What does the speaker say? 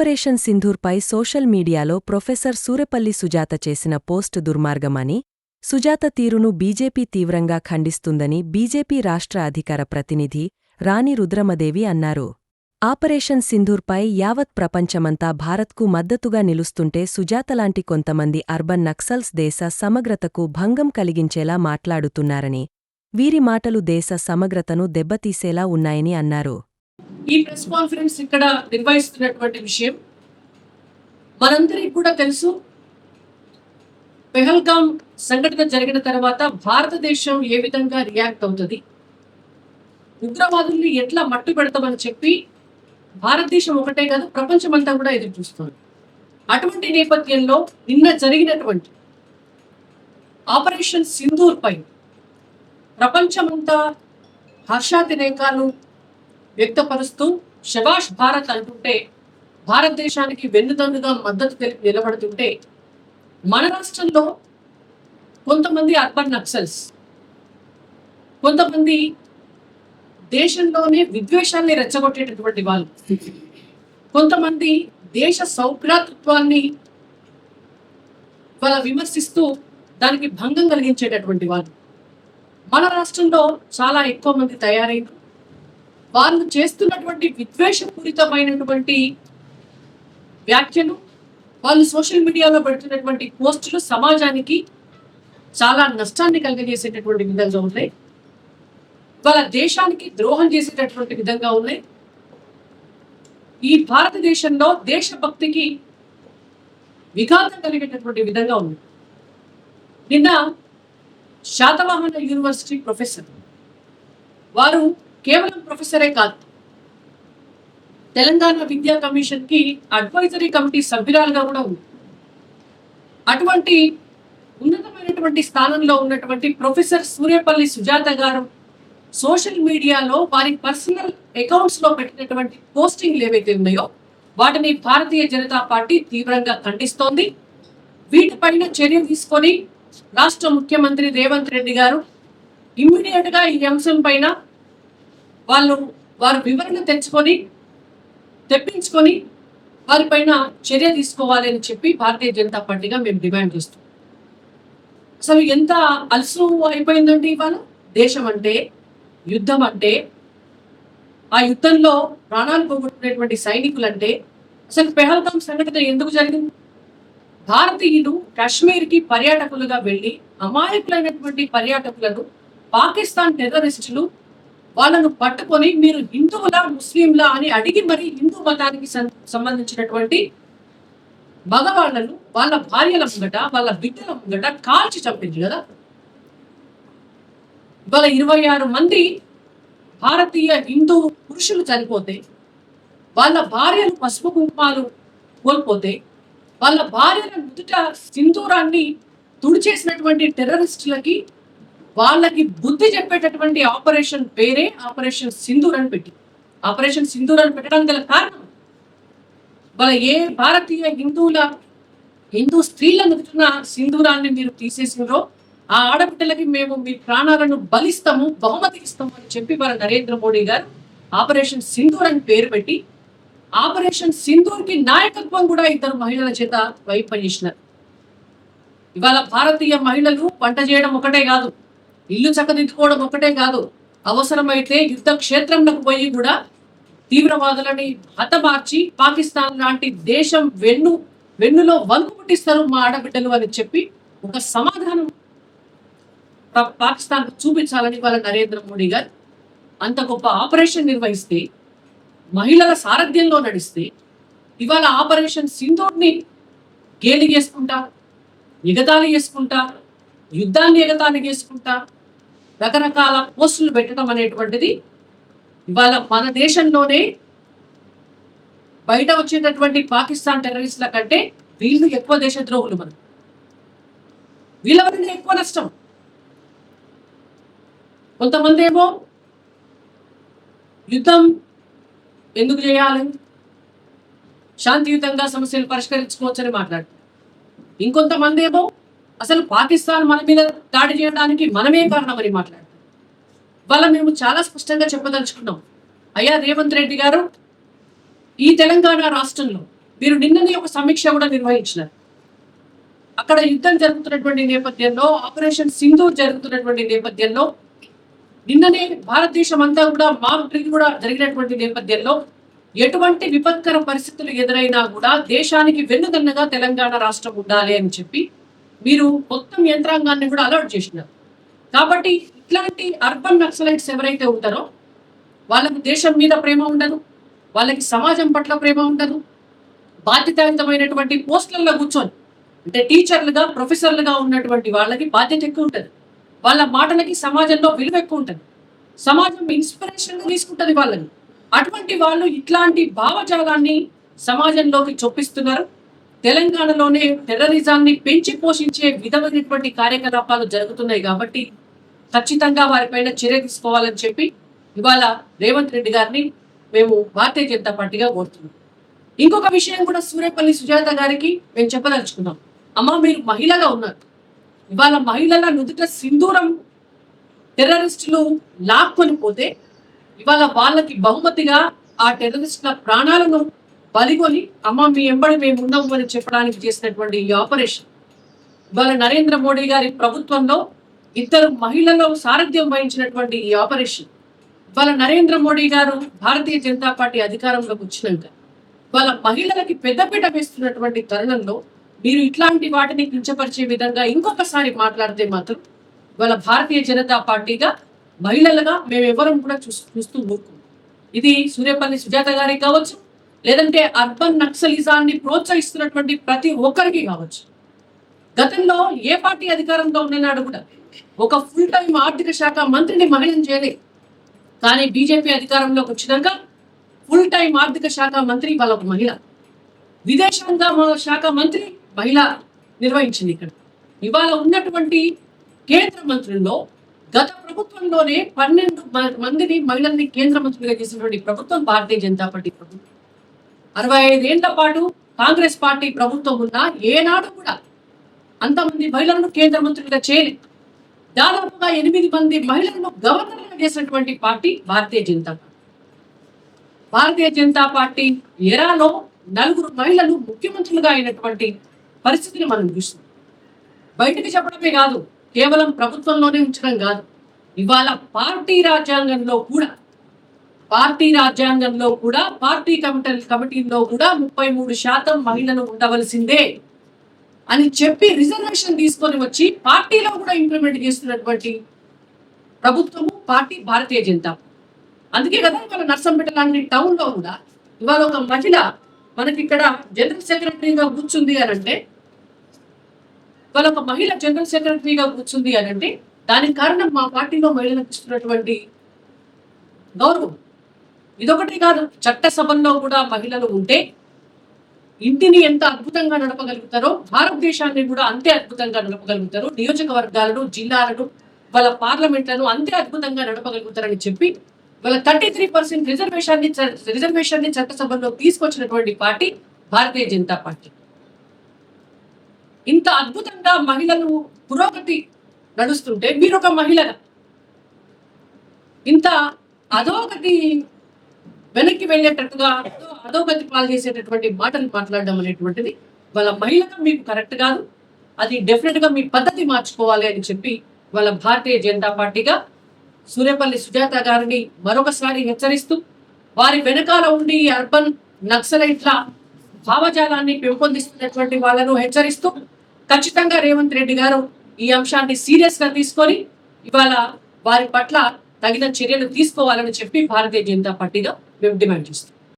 Operation సింధూర్పై social మీడియాలో professor Surapalli Sujatha చేసిన పోస్ట్ దుర్మార్గమని సుజాత తీరును బీజేపీ తీవ్రంగా ఖండిస్తుందని బీజేపీ రాష్ట్ర అధికార ప్రతినిధి రాణి రుద్రమదేవి అన్నారు. ఆపరేషన్ సింధూర్పై యావత్ ప్రపంచమంతా భారత్కు మద్దతుగా నిలుస్తుంటే సుజాతలాంటి కొంతమంది అర్బన్ నక్సల్స్ దేశ సమగ్రతకు భంగం కలిగించేలా మాట్లాడుతున్నారని వీరి మాటలు దేశ సమగ్రతను దెబ్బతీసేలా ఉన్నాయని అన్నారు. ఈ ప్రెస్ కాన్ఫరెన్స్ ఇక్కడ నిర్వహిస్తున్నటువంటి విషయం. మనందరికీ కూడా తెలుసు పెహల్గాం సంఘటన జరిగిన తర్వాత భారతదేశం ఏ విధంగా రియాక్ట్ అవుతుంది? ఉగ్రవాదుల్ని ఎట్లా మట్టు పెడతామని చెప్పి భారతదేశం ఒకటే కాదు ప్రపంచమంతా కూడా ఎదురు చూస్తుంది. అటువంటి నేపథ్యంలో నిన్న జరిగినటువంటి ఆపరేషన్ సింధూర్ పై ప్రపంచమంతా హర్షాతిరేకాలు వ్యక్తపరుస్తూ శభాష్ భారత్ అంటుంటే భారతదేశానికి వెన్నుదన్నుగా మద్దతు తెలిపి నిలబడుతుంటే మన రాష్ట్రంలో కొంతమంది అర్బన్ నక్సల్స్ కొంతమంది దేశంలోనే విద్వేషాన్ని రెచ్చగొట్టేటటువంటి వాళ్ళు కొంతమంది దేశ సౌభ్రాతృత్వాన్ని వాళ్ళ విమర్శిస్తూ దానికి భంగం కలిగించేటటువంటి వాళ్ళు. మన రాష్ట్రంలో చాలా ఎక్కువ మంది తయారైంది వాళ్ళు చేస్తున్నటువంటి విద్వేషపూరితమైనటువంటి వ్యాఖ్యలు వాళ్ళు సోషల్ మీడియాలో పెడుతున్నటువంటి పోస్టులు సమాజానికి చాలా నష్టాన్ని కలిగజేసేటటువంటి విధంగా ఉన్నాయి. వాళ్ళ దేశానికి ద్రోహం చేసేటటువంటి విధంగా ఉన్నాయి. ఈ భారతదేశంలో దేశభక్తికి విఘాతం కలిగేటటువంటి విధంగా ఉంది. నిన్న శాతవాహన యూనివర్సిటీ ప్రొఫెసర్ వారు కేవలం ప్రొఫెసరే కాదు. తెలంగాణ విద్యా కమిషన్కి అడ్వైజరీ కమిటీ సభ్యురాలుగా కూడా ఉంది. అటువంటి ఉన్నతమైనటువంటి స్థానంలో ఉన్నటువంటి ప్రొఫెసర్ సూర్యపల్లి సుజాత గారు సోషల్ మీడియాలో వారి పర్సనల్ అకౌంట్స్లో పెట్టినటువంటి పోస్టింగ్లు ఏవైతే ఉన్నాయో వాటిని భారతీయ జనతా పార్టీ తీవ్రంగా ఖండిస్తోంది. వీటిపైన చర్య తీసుకొని రాష్ట్ర ముఖ్యమంత్రి రేవంత్ రెడ్డి గారు ఇమ్మీడియట్గా ఈ అంశం పైన వాళ్ళు వారు వివరణ తెచ్చుకొని తెప్పించుకొని వారిపైన చర్య తీసుకోవాలి అని చెప్పి భారతీయ జనతా పార్టీగా మేము డిమాండ్ చేస్తాం అసలు ఎంత అలసు అయిపోయిందండి ఇవాళ? దేశం అంటే యుద్ధం అంటే ఆ యుద్ధంలో ప్రాణాలు పోగొట్టుకునేటువంటి సైనికులంటే అసలు పెహల్గాం సంఘటన ఎందుకు జరిగింది? భారతీయులు కాశ్మీర్కి పర్యాటకులుగా వెళ్ళి అమాయకులైనటువంటి పర్యాటకులను పాకిస్తాన్ టెర్రరిస్టులు వాళ్ళను పట్టుకొని మీరు హిందువులా ముస్లింలా అని అడిగి మరి హిందూ మతానికి సంబంధించినటువంటి మగవాళ్ళను వాళ్ళ భార్యల ముంగట వాళ్ళ బిడ్డల ముంగట కాల్చి చంపింది కదా. ఇవాళ ఇరవై ఆరు మంది భారతీయ హిందూ పురుషులు చనిపోతే వాళ్ళ భార్యలు పసుపు కుంకుమాలు కోల్పోతే వాళ్ళ భార్యల నుదుట సింధూరాన్ని తుడిచేసినటువంటి టెర్రరిస్టులకి వాళ్ళకి బుద్ధి చెప్పేటటువంటి ఆపరేషన్ పేరే ఆపరేషన్ సింధూర్ అని పెట్టి. ఆపరేషన్ సింధూర్ అని పెట్టడానికి గల కారణం? వాళ్ళ ఏ భారతీయ హిందువుల హిందూ స్త్రీల నుదుటిన సింధూరాన్ని మీరు తీసేసినరో ఆ ఆడబిడ్డలకి మేము మీ ప్రాణాలను బలిస్తాము బహుమతి ఇస్తాము అని చెప్పి మన నరేంద్ర మోడీ గారు ఆపరేషన్ సింధూర్ అని పేరు పెట్టి ఆపరేషన్ సింధూర్కి నాయకత్వం కూడా ఇద్దరు మహిళల చేత వైపజేసినారు ఇవాళ భారతీయ మహిళలు వంట చేయడం ఒకటే కాదు. ఇల్లు చక్కదిద్దుకోవడం ఒకటే కాదు. అవసరమైతే యుద్ధ క్షేత్రంలోకి పోయి కూడా తీవ్రవాదులని హతమార్చి పాకిస్తాన్ లాంటి దేశం వెన్ను వెన్నులో వంగు పుట్టిస్తారు మా ఆడబిడ్డలు అని చెప్పి ఒక సమాధానం పాకిస్తాన్ చూపించాలని వాళ్ళ నరేంద్ర మోడీ గారు అంత గొప్ప ఆపరేషన్ నిర్వహిస్తే మహిళల సారథ్యంలో నడిస్తే ఇవాళ ఆపరేషన్ సింధూర్ని గేలి చేసుకుంటా ఎగతాళి చేసుకుంటా యుద్ధాన్ని ఎగతాళి చేసుకుంటా రకరకాల పోస్టులు పెట్టడం అనేటువంటిది ఇవాళ మన దేశంలోనే బయట వచ్చేటటువంటి పాకిస్తాన్ టెర్రరిస్టుల కంటే వీళ్ళు ఎక్కువ దేశద్రోహులు మనం వీళ్ళ వల్ల ఎక్కువ నష్టం. కొంతమంది ఏమో యుద్ధం ఎందుకు చేయాలి? శాంతియుతంగా సమస్యలు పరిష్కరించుకోవచ్చని మాట్లాడుతారు ఇంకొంతమంది ఏమో అసలు పాకిస్తాన్ మన మీద దాడి చేయడానికి మనమే కారణమని మాట్లాడతారు వాళ్ళ మేము చాలా స్పష్టంగా చెప్పదలుచుకున్నాం. అయ్యా రేవంత్ రెడ్డి గారు ఈ తెలంగాణ రాష్ట్రంలో మీరు నిన్ననే ఒక సమీక్ష కూడా నిర్వహించినారు. అక్కడ యుద్ధం జరుగుతున్నటువంటి నేపథ్యంలో ఆపరేషన్ సింధూర్ జరుగుతున్నటువంటి నేపథ్యంలో నిన్ననే భారతదేశం అంతా కూడా మాక్ కూడా జరిగినటువంటి నేపథ్యంలో ఎటువంటి విపత్కర పరిస్థితులు ఎదురైనా కూడా దేశానికి వెన్నుదన్నగా తెలంగాణ రాష్ట్రం ఉండాలి అని చెప్పి మీరు మొత్తం యంత్రాంగాన్ని కూడా అలర్ట్ చేసినారు. కాబట్టి ఇట్లాంటి అర్బన్ నక్సలైట్స్ ఎవరైతే ఉంటారో వాళ్ళకి దేశం మీద ప్రేమ ఉండదు వాళ్ళకి సమాజం పట్ల ప్రేమ ఉండదు. బాధ్యతాయుతమైనటువంటి పోస్టులలో కూర్చొని అంటే టీచర్లుగా ప్రొఫెసర్లుగా ఉన్నటువంటి వాళ్ళకి బాధ్యత ఎక్కువ ఉంటుంది. వాళ్ళ మాటలకి సమాజంలో విలువ ఎక్కువ ఉంటుంది. సమాజం ఇన్స్పిరేషన్గా తీసుకుంటుంది వాళ్ళని. అటువంటి వాళ్ళు ఇట్లాంటి భావజాలాన్ని సమాజంలోకి చొప్పిస్తున్నారు. తెలంగాణలోనే టెర్రరిజాన్ని పెంచి పోషించే విధమైనటువంటి కార్యకలాపాలు జరుగుతున్నాయి కాబట్టి ఖచ్చితంగా వారిపైన చర్య తీసుకోవాలని చెప్పి ఇవాళ రేవంత్ రెడ్డి గారిని మేము భారతీయ జనతా పార్టీగా కోరుతున్నాం. ఇంకొక విషయం కూడా సూర్యపల్లి సుజాత గారికి మేము చెప్పదలుచుకున్నాం. అమ్మ మీరు మహిళగా ఉన్నారు. ఇవాళ మహిళల నుదుట సింధూరం టెర్రరిస్టులు లాక్కొని పోతే ఇవాళ వాళ్ళకి బహుమతిగా ఆ టెర్రరిస్టుల ప్రాణాలను బలిగొని అమ్మ మీ ఎంబడి మేము ఉన్నాము అని చెప్పడానికి చేసినటువంటి ఈ ఆపరేషన్. ఇవాళ నరేంద్ర మోడీ గారి ప్రభుత్వంలో ఇద్దరు మహిళల్లో సారథ్యం వహించినటువంటి ఈ ఆపరేషన్. ఇవాళ నరేంద్ర మోడీ గారు భారతీయ జనతా పార్టీ అధికారంలోకి వచ్చినాక వాళ్ళ మహిళలకి పెద్దపీట వేస్తున్నటువంటి తరుణంలో మీరు ఇట్లాంటి వాటిని కించపరిచే విధంగా ఇంకొకసారి మాట్లాడితే మాత్రం వాళ్ళ భారతీయ జనతా పార్టీగా మహిళలుగా మేమెవరం కూడా చూస్తూ చూస్తూ ఇది సూర్యపల్లి సుజాత గారికి కావచ్చు లేదంటే అర్బన్ నక్సలిజాన్ని ప్రోత్సహిస్తున్నటువంటి ప్రతి ఒక్కరికి కావచ్చు. గతంలో ఏ పార్టీ అధికారంలో ఉన్ననాడు కూడా ఒక ఫుల్ టైం ఆర్థిక శాఖ మంత్రిని మహిళను చేయలేదు కానీ బీజేపీ అధికారంలోకి వచ్చినాక ఫుల్ టైం ఆర్థిక శాఖ మంత్రి వాళ్ళ ఒక మహిళ. విదేశాంగ శాఖ మంత్రి మహిళ నిర్వహించింది ఇక్కడ. ఇవాళ ఉన్నటువంటి కేంద్ర మంత్రుల్లో గత ప్రభుత్వంలోనే పన్నెండు మ- మందిని మహిళల్ని కేంద్ర మంత్రులుగా చేసినటువంటి ప్రభుత్వం భారతీయ జనతా పార్టీ ప్రభుత్వం. అరవై ఐదేళ్ళ పాటు కాంగ్రెస్ పార్టీ ప్రభుత్వం ఉన్నా ఏనాడు కూడా అంతమంది మహిళలను కేంద్ర మంత్రులుగా చేయలేదు. దాదాపుగా ఎనిమిది మంది మహిళలను గవర్నర్గా చేసినటువంటి party Bharatiya Janata party. Bharatiya Janata party ఎరాలో నలుగురు మహిళలు ముఖ్యమంత్రులుగా అయినటువంటి పరిస్థితిని మనం చూస్తున్నాం. బయటకు చెప్పడమే కాదు కేవలం ప్రభుత్వంలోనే ఉంచడం కాదు ఇవాళ పార్టీ రాజ్యాంగంలో కూడా పార్టీ రాజ్యాంగంలో కూడా పార్టీ కమిటీ కమిటీలో కూడా ముప్పై మూడు శాతం మహిళలు ఉండవలసిందే అని చెప్పి రిజర్వేషన్ తీసుకొని వచ్చి పార్టీలో కూడా ఇంప్లిమెంట్ చేస్తున్నటువంటి ప్రభుత్వము పార్టీ భారతీయ జనతా. అందుకే కదా ఇవాళ నర్సంపేట లాంటి టౌన్లో కూడా ఇవాళ ఒక మహిళ మనకి ఇక్కడ జనరల్ సెక్రటరీగా కూర్చుంది అని అంటే ఇవాళ ఒక మహిళ జనరల్ సెక్రటరీగా కూర్చుంది అని అంటే దానికి కారణం మా పార్టీలో మహిళలకు ఇస్తున్నటువంటి గౌరవం. ఇదొకటి కాదు చట్టసభల్లో కూడా మహిళలు ఉంటే ఇంటిని ఎంత అద్భుతంగా నడపగలుగుతారో భారతదేశాన్ని కూడా అంతే అద్భుతంగా నడపగలుగుతారు. నియోజకవర్గాలను జిల్లాలను వాళ్ళ పార్లమెంట్లను అంతే అద్భుతంగా నడపగలుగుతారని చెప్పి వాళ్ళ థర్టీ త్రీ పర్సెంట్ రిజర్వేషన్ రిజర్వేషన్ని చట్టసభలో తీసుకొచ్చినటువంటి పార్టీ భారతీయ జనతా పార్టీ. ఇంత అద్భుతంగా మహిళలు పురోగతి నడుస్తుంటే మీరు ఒక మహిళగా ఇంత అధోగతి వెనక్కి వెళ్ళేటట్టుగా అధోగతి పాలు చేసేటటువంటి మాటలు మాట్లాడడం అనేటువంటిది వాళ్ళ మహిళగా మీకు కరెక్ట్ కాదు. అది డెఫినెట్గా మీ పద్ధతి మార్చుకోవాలి అని చెప్పి వాళ్ళ భారతీయ జనతా పార్టీగా సూర్యపల్లి సుజాత గారిని మరొకసారి హెచ్చరిస్తూ వారి వెనకాల ఉండి అర్బన్ నక్సలైట్ల భావజాలాన్ని పెంపొందిస్తున్నటువంటి వాళ్ళను హెచ్చరిస్తూ ఖచ్చితంగా రేవంత్ రెడ్డి గారు ఈ అంశాన్ని సీరియస్గా తీసుకొని ఇవాళ వారి పట్ల తగిన చర్యలు తీసుకోవాలని చెప్పి భారతీయ జనతా పార్టీగా మేము డిమాండ్ చేస్తాం.